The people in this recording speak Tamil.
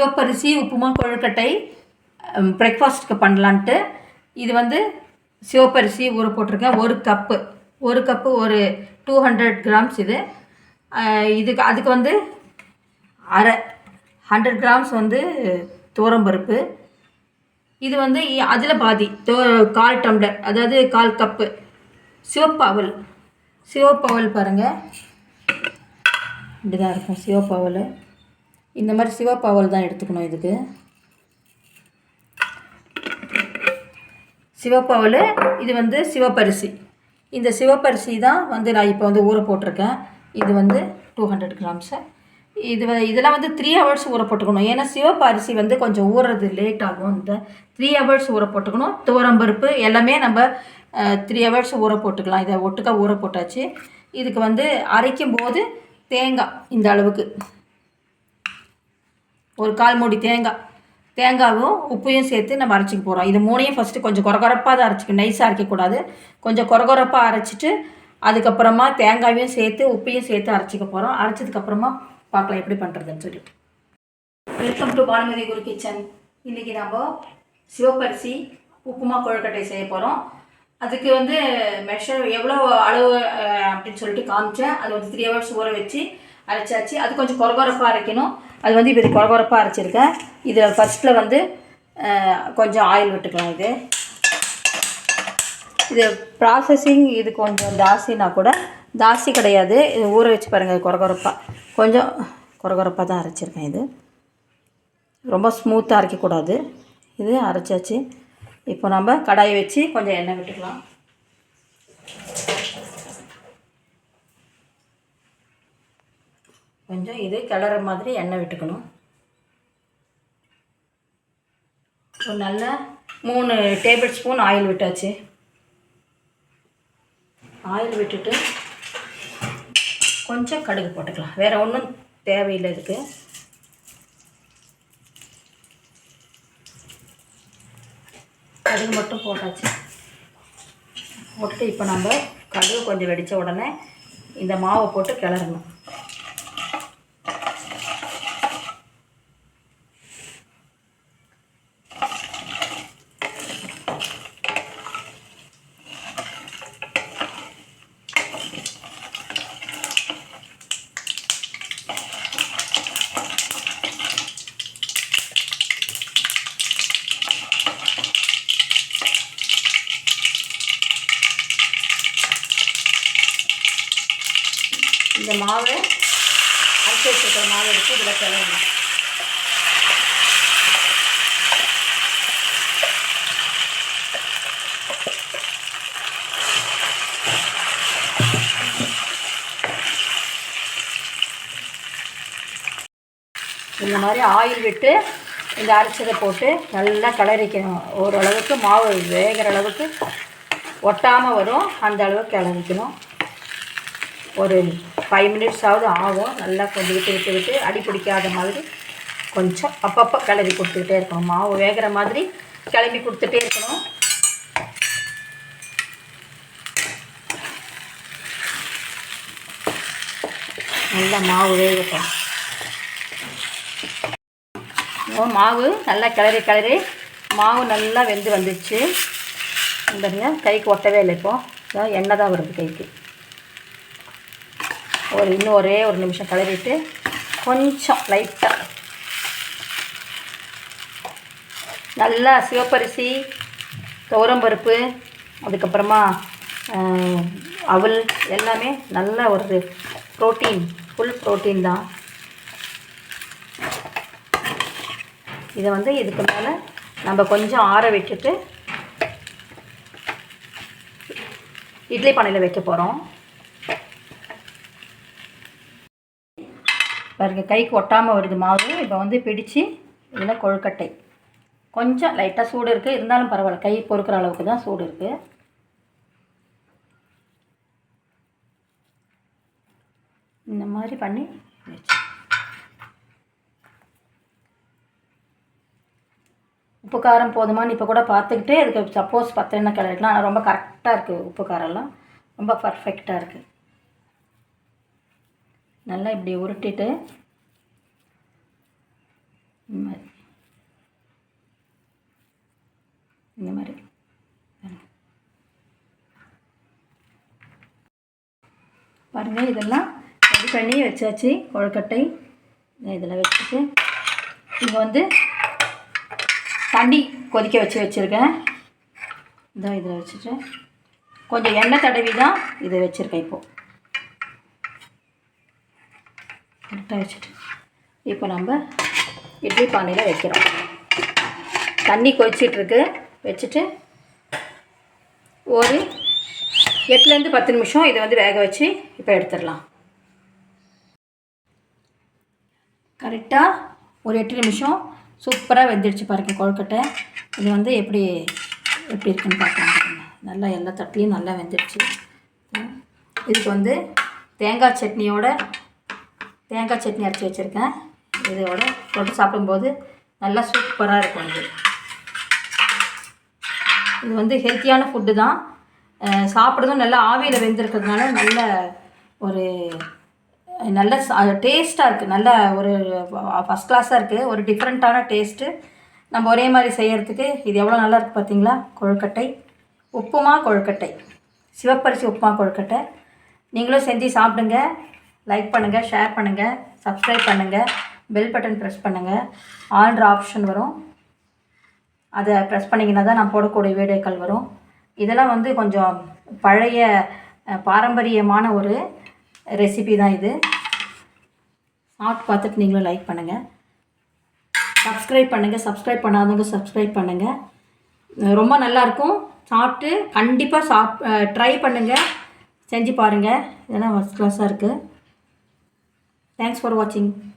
சிவப்பரிசி உப்புமா கொழுக்கட்டை பிரேக்ஃபாஸ்ட்டுக்கு பண்ணலான்ட்டு. இது வந்து சிவப்பரிசி ஊற போட்டிருக்கேன். ஒரு கப்பு ஒரு கப்பு ஒரு டூ ஹண்ட்ரட் கிராம்ஸ் இது. இதுக்கு அதுக்கு வந்து அரை. ஹண்ட்ரட் கிராம்ஸ் வந்து துவரம்பருப்பு இது வந்து அதில் பாதி. தோ கால் டம்ளர். அதாவது கால் கப்பு சிவப்பாவல். சிவப்பாவல் பாருங்கள் இப்படி தான் இருக்கும். சிவப்பாவல். இந்த மாதிரி சிவப்பாவல் தான் எடுத்துக்கணும் இதுக்கு. சிவப்பாவல் இது வந்து சிவப்பரிசி இந்த சிவப்பரிசி தான் வந்து நான் இப்போ வந்து ஊற போட்டிருக்கேன். இது வந்து டூ ஹண்ட்ரட் கிராம்ஸு இது இதெல்லாம் வந்து த்ரீ ஹவர்ஸ் ஊற போட்டுக்கணும். ஏன்னா சிவப்பு அரிசி வந்து கொஞ்சம் ஊறுறது லேட் ஆகும். இந்த த்ரீ ஹவர்ஸ் ஊற போட்டுக்கணும். துவரம்பருப்பு எல்லாமே நம்ம த்ரீ ஹவர்ஸ் ஊற போட்டுக்கலாம். இதை ஒட்டுக்காக ஊற போட்டாச்சு. இதுக்கு வந்து அரைக்கும் போது தேங்காய் இந்த அளவுக்கு. ஒரு கால் மூடி தேங்காய் தேங்காவும் உப்பையும் சேர்த்து நம்ம அரைச்சிக்க போகிறோம் இது மூணையும் ஃபஸ்ட்டு கொஞ்சம் குறகுறப்பாக தான் அரைச்சிக்கணும். நைஸாக அரைக்கக்கூடாது. கொஞ்சம் குறகுறப்பாக அரைச்சிட்டு அதுக்கப்புறமா தேங்காயும் சேர்த்து உப்பையும் சேர்த்து அரைச்சிக்க போகிறோம் அரைச்சதுக்கப்புறமா பார்க்கலாம் எப்படி பண்ணுறதுன்னு சொல்லிட்டு. Welcome to Bhanumathi Guru kitchen இன்றைக்கி நம்ம சிவப்பரிசி உப்புமா கொழுக்கட்டை செய்ய போகிறோம் அதுக்கு வந்து மெஷர் எவ்வளோ அளவு அப்படின்னு சொல்லிட்டு காமிச்சேன். அது வந்து த்ரீ ஹவர்ஸ் ஊற வச்சு அரைச்சாச்சு. அது கொஞ்சம் குறகுறப்பாக அரைக்கணும். அது வந்து இப்போ இது கொரகொரப்பாக அரைச்சிருக்கேன். இதில் ஃபஸ்ட்டில் வந்து கொஞ்சம் ஆயில் விட்டுக்கலாம் இது. இது ப்ராசஸிங் இது கொஞ்சம் ஜாஸ்தினா கூட ஜாஸ்தி கிடையாது. இது ஊற வச்சு பாருங்கள் கொரகொரப்பாக கொஞ்சம் கொரகொரப்பாக தான் அரைச்சிருக்கேன் இது. ரொம்ப ஸ்மூத்தாக அரைக்கக்கூடாது. இது அரைச்சாச்சு. இப்போ நம்ம கடாயை வச்சு கொஞ்சம் எண்ணெய் விட்டுக்கலாம். கொஞ்சம் இது கிளற மாதிரி எண்ணெய் விட்டுக்கணும். ஒரு நல்ல மூணு டேபிள் ஸ்பூன் ஆயில் விட்டாச்சு. ஆயில் விட்டுட்டு கொஞ்சம் கடுகு போட்டுக்கலாம். வேறு ஒன்றும் தேவையில்லை இதுக்கு. கடுகு மட்டும் போட்டாச்சு. போட்டுட்டு இப்போ நம்ம கடுகு கொஞ்சம் வெடித்த உடனே இந்த மாவை போட்டு கிளறணும். இந்த மாவை அரைச்சி வச்சுருக்கிற மாவை எடுத்து இதில் கிளறணும். இந்த மாதிரி ஆயில் விட்டு இந்த அரைச்சதை போட்டு நல்லா கிளறிக்கணும். ஓரளவுக்கு மாவு வேகிற அளவுக்கு ஒட்டாமல் வரும். அந்த அளவுக்கு கிளறிக்கணும். ஒரு ஃபைவ் மினிட்ஸ் ஆகுது ஆகும். நல்லா கொஞ்சம் விட்டு விட்டு விட்டு அடி பிடிக்காத மாதிரி கொஞ்சம் அப்பப்போ கிளறி கொடுத்துக்கிட்டே இருக்கணும். மாவு வேகிற மாதிரி கிளம்பி கொடுத்துட்டே இருக்கணும். நல்லா மாவு வேகட்டும். மாவு நல்லா கிளறி கிளறி மாவு நல்லா வெந்து வந்துச்சு பாருங்க கைக்கு ஒட்டவே இல்லை இப்போது எண்ணெய் தான் வருது கைக்கு. ஒரு இன்னும் ஒரே ஒரு நிமிஷம் கிளறிட்டு கொஞ்சம் லைட்டாக நல்லா சிவப்பரிசி துவரம்பருப்பு அதுக்கப்புறமா அவல் எல்லாமே நல்ல ஒரு ப்ரோட்டீன் ஃபுல் ப்ரோட்டீன் தான். இதை வந்து இதுக்கு மேலே நம்ம கொஞ்சம் ஆற விட்டுட்டு இட்லி பானையில் வைக்க போகிறோம் பாருங்க கைக்கு ஒட்டாமல் வருது மாவு. இப்போ வந்து பிடிச்சி இதில் கொழுக்கட்டை. கொஞ்சம் லைட்டாக சூடு இருக்குது இருந்தாலும் பரவாயில்ல கை பொறுக்கிற அளவுக்கு தான் சூடு இருக்குது இந்த மாதிரி பண்ணி வச்சு. உப்பு காரம் போதுமான்னு இப்போ கூட பார்த்துக்கிட்டு அதுக்கு சப்போஸ் பத்தலைன்னா கிளறிக்கலாம் ஆனால் ரொம்ப கரெக்டாக இருக்குது உப்பு காரம்லாம். ரொம்ப பர்ஃபெக்டாக இருக்குது நல்லா இப்படி உருட்டிட்டு இந்த மாதிரி. இந்த மாதிரி. பாருங்கள் இதெல்லாம் ரெடி பண்ணி வச்சாச்சு. கொழுக்கட்டை. இதெல்லாம் வச்சுட்டு இங்கே வந்து தண்ணி கொதிக்க வச்சு வச்சுருக்கேன். இதான் இதில் வச்சுட்டு கொஞ்சம் எண்ணெய் தடவி தான் இதை வச்சுருக்கேன் இப்போது கரெக்டாக வச்சுட்டு. இப்போ நம்ம இட்லி பானையில் வைக்கிறோம். தண்ணி கொதிச்சிட்ருக்கு. வச்சுட்டு ஒரு எட்டுலேருந்து பத்து நிமிஷம் இதை வந்து வேக வச்சு இப்போ எடுத்துடலாம். கரெக்டாக ஒரு எட்டு நிமிஷம் சூப்பராக வெந்துடுச்சு பாருங்க கொழுக்கட்டை. இது வந்து எப்படி எப்படி இருக்குன்னு பார்க்கலாம் நல்லா எல்லா தட்டிலையும் நல்லா வெந்துடுச்சு. இதுக்கு வந்து தேங்காய் சட்னியோட தேங்காய் சட்னி அரைச்சி வச்சுருக்கேன். இதோட தொட்டு சாப்பிடும்போது நல்லா சூப்பராக இருக்கும் இது. இது வந்து ஹெல்த்தியான ஃபுட்டு தான். சாப்பிட்றதும் நல்லா ஆவியில் வெந்திருக்கிறதுனால நல்ல ஒரு நல்ல டேஸ்ட்டாக இருக்குது நல்ல ஒரு ஃபஸ்ட் கிளாஸாக இருக்குது ஒரு டிஃப்ரெண்ட்டான டேஸ்ட்டு நம்ம ஒரே மாதிரி செய்கிறதுக்கு இது எவ்வளோ நல்லா இருக்குது பார்த்தீங்களா கொழுக்கட்டை. உப்புமா கொழுக்கட்டை. சிவப்பரிசி உப்புமா கொழுக்கட்டை. நீங்களும் செஞ்சு சாப்பிடுங்க. லைக் பண்ணுங்கள் ஷேர் பண்ணுங்கள் சப்ஸ்கிரைப் பண்ணுங்கள் பெல் பட்டன் ப்ரெஸ் பண்ணுங்கள் ஆல்ன்ற ஆப்ஷன் வரும். அதை ப்ரெஸ் பண்ணிங்கன்னா தான் நான் போடக்கூடிய வீடியோக்கள் வரும். இதெல்லாம் வந்து கொஞ்சம் பழைய பாரம்பரியமான ஒரு ரெசிபி தான் இது. சாப்பிட்டு பார்த்துட்டு நீங்களும் லைக் பண்ணுங்கள் சப்ஸ்கிரைப் பண்ணுங்கள் சப்ஸ்கிரைப் பண்ணாதவங்க சப்ஸ்கிரைப் பண்ணுங்கள் ரொம்ப நல்லாயிருக்கும் சாப்பிட்டு கண்டிப்பாக சாப் ட்ரை பண்ணுங்கள் செஞ்சு பாருங்கள் இதெல்லாம் ஃபஸ்ட் கிளாஸாக இருக்குது thanks for watching.